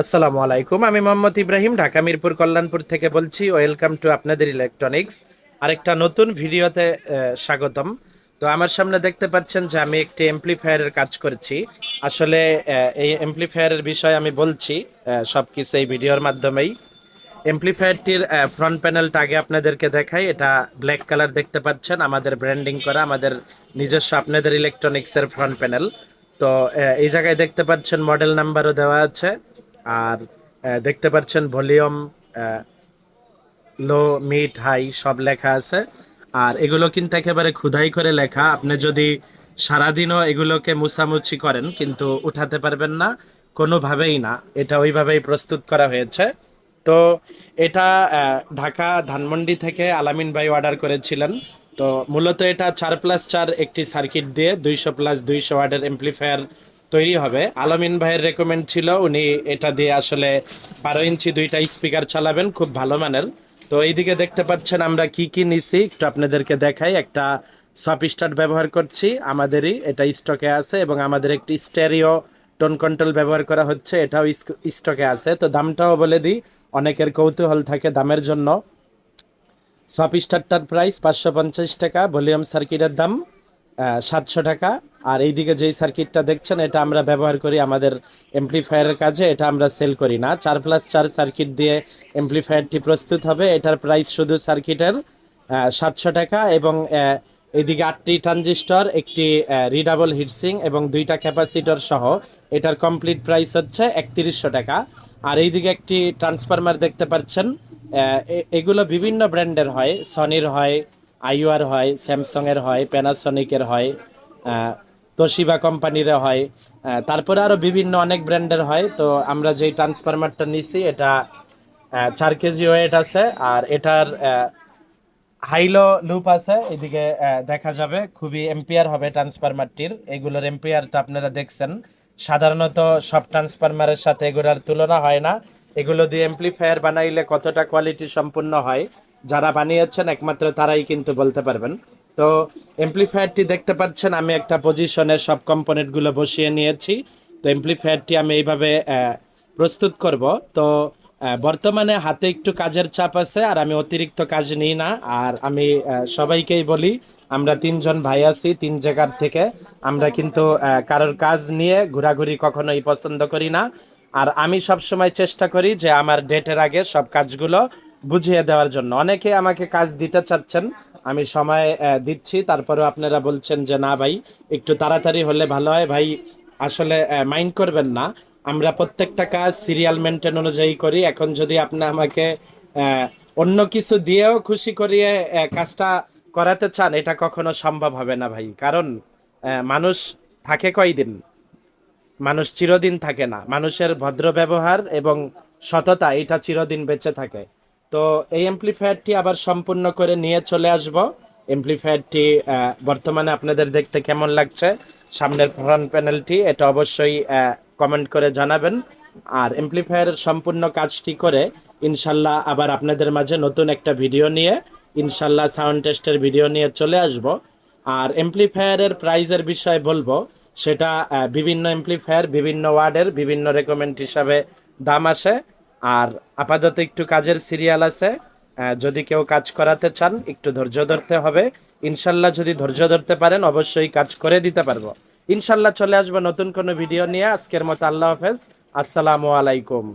আসসালামু আলাইকুম। আমি মোহাম্মদ ইব্রাহিম, ঢাকা মিরপুর কল্যাণপুর থেকে বলছি, ওয়েলকাম টু আপনাদের ইলেকট্রনিক্স। আরেকটা নতুন ভিডিওতে স্বাগতম। তো আমার সামনে দেখতে পাচ্ছেন যে আমি একটি এমপ্লিফায়ারের কাজ করেছি। আসলে এই এমপ্লিফায়ারের বিষয়ে আমি বলছি সব কিছু এই ভিডিওর মাধ্যমেই। এমপ্লিফায়ারটির ফ্রন্ট প্যানেলটা আগে আপনাদেরকে দেখাই। এটা ব্ল্যাক কালার দেখতে পাচ্ছেন, আমাদের ব্র্যান্ডিং করা, আমাদের নিজস্ব আপনাদের ইলেকট্রনিক্সের ফ্রন্ট প্যানেল তো এই জায়গায় দেখতে পাচ্ছেন মডেল নাম্বারও দেওয়া আছে। আর দেখতে পাচ্ছেন ভলিউম লো, মিড, হাই সব লেখা আছে। আর এগুলো কিন্তু একেবারে খুদাই করে লেখা। আপনি যদি সারাদিনও এগুলোকে মুছামুছি করেন, কিন্তু উঠাতে পারবেন না, কোনোভাবেই না। এটা ওইভাবেই প্রস্তুত করা হয়েছে। তো এটা ঢাকা ধানমন্ডি থেকে আলামিন ভাই অর্ডার করেছিলেন। তো মূলত এটা চার প্লাস চার একটি সার্কিট দিয়ে দুইশো প্লাস দুইশো ওয়ার্ডের এমপ্লিফায়ার তৈরি হবে। আলামিন ভাইয়ের রেকমেন্ড ছিল, উনি এটা দিয়ে আসলে বারো ইঞ্চি দুইটা স্পিকার চালাবেন, খুব ভালো মানের। তো এইদিকে দেখতে পাচ্ছেন আমরা কি কি নিছি, একটু আপনাদেরকে দেখাই। একটা সপ স্টার্ট ব্যবহার করছি, আমাদেরই এটা স্টকে আছে এবং আমাদের একটি স্টেরিও টোন কন্ট্রোল ব্যবহার করা হচ্ছে, এটাও স্টকে আছে। তো দামটাও বলে দিই, অনেকের কৌতূহল থাকে দামের জন্য। সপ স্টারটার প্রাইস পাঁচশো পঞ্চাশ টাকা, ভলিউম সার্কিটের দাম। সাতশো টাকা। আর এইদিকে যেই সার্কিটটা দেখছেন, এটা আমরা ব্যবহার করি আমাদের এমপ্লিফায়ারের কাজে, এটা আমরা সেল করি না। চার প্লাস চার সার্কিট দিয়ে এমপ্লিফায়ারটি প্রস্তুত হবে। এটার প্রাইস শুধু সার্কিটের সাতশো টাকা এবং এদিকে আটটি ট্রানজিস্টর একটি রিডাবল হিটসিং এবং দুইটা ক্যাপাসিটর সহ। এটার কমপ্লিট প্রাইস হচ্ছে একত্রিশশো টাকা। আর এইদিকে একটি ট্রান্সফরমার দেখতে পাচ্ছেন এগুলো বিভিন্ন ব্র্যান্ডের হয়। সনির হয় আইওয়ার হয়, স্যামসংয়ের হয় প্যানাসনিকের হয় তোশিবা কোম্পানির হয় তারপরে আরও বিভিন্ন অনেক ব্র্যান্ডের হয়। তো আমরা যেই ট্রান্সফরমারটা নিছি, এটা চার কেজি ওয়েট আছে আর এটার হাইলো লুপ আছে। এদিকে দেখা যাবে, খুবই এম্পিয়ার হবে ট্রান্সফরমারটির এগুলোর এম্পিয়ারটা আপনারা দেখছেন। সাধারণত সব ট্রান্সফরমারের সাথে এগুলোর তুলনা হয় না। এগুলো দিয়ে এমপ্লিফায়ার বানাইলে কতটা কোয়ালিটি সম্পূর্ণ হয় যারা বানিয়েছেন, একমাত্র তারাই কিন্তু বলতে পারবেন। তো এমপ্লিফায়ারটি দেখতে পাচ্ছেন, আমি একটা পজিশনে সব কম্পোনেন্টগুলো বসিয়ে নিয়েছি। তো এমপ্লিফায়ারটি আমি এইভাবে প্রস্তুত করব। তো বর্তমানে হাতে একটু কাজের চাপ আছে, আর আমি অতিরিক্ত কাজ নিই না। আর আমি সবাইকেই বলি, আমরা তিনজন ভাই আছি, তিন জায়গার থেকে। আমরা কিন্তু কারোর কাজ নিয়ে ঘোরাঘুরি কখনোই পছন্দ করি না। আর আমি সব সময় চেষ্টা করি যে আমার ডেটের আগে সব কাজগুলো বুঝিয়ে দেওয়ার জন্য। অনেকে আমাকে কাজ দিতে চাচ্ছেন, আমি সময় দিচ্ছি। তারপরেও আপনারা বলছেন যে, না ভাই, একটু তাড়াতাড়ি হলে ভালো হয়। ভাই, আসলে মাইন্ড করবেন না। আমরা প্রত্যেকটা কাজ সিরিয়াল মেনটেন অনুযায়ী করি। এখন যদি আপনি আমাকে অন্য কিছু দিয়েও খুশি করিয়ে কাজটা করাতে চান, এটা কখনো সম্ভব হবে না ভাই। কারণ মানুষ থাকে কয়দিন? মানুষ চিরদিন থাকে না। মানুষের ভদ্র ব্যবহার এবং সততা, এটা চিরদিন বেঁচে থাকে। তো এই এমপ্লিফায়ারটি আবার সম্পূর্ণ করে নিয়ে চলে আসব। এমপ্লিফায়ারটি বর্তমানে আপনাদের দেখতে কেমন লাগছে? সামনের ফ্রন্ট প্যানেলটি এটা অবশ্যই কমেন্ট করে জানাবেন। আর এমপ্লিফায়ারের সম্পূর্ণ কাজটি করে ইনশাল্লাহ আবার আপনাদের মাঝে নতুন একটা ভিডিও নিয়ে, ইনশাল্লাহ সাউন্ড টেস্টের ভিডিও নিয়ে চলে আসব। আর এমপ্লিফায়ারের প্রাইজের বিষয়ে বলব, সেটা বিভিন্ন এমপ্লিফায়ার বিভিন্ন ওয়ার্ডের বিভিন্ন রেকমেন্ড হিসাবে দাম আসে। আর আপাতত একটু কাজের সিরিয়াল আছে যদি কেউ কাজ করাতে চান, একটু ধৈর্য ধরতে হবে। ইনশাল্লাহ যদি ধৈর্য ধরতে পারেন, অবশ্যই কাজ করে দিতে পারব। ইনশাল্লাহ চলে আসব নতুন কোনো ভিডিও নিয়ে। আজকের মতো আল্লাহ হাফেজ। আসসালামু আলাইকুম।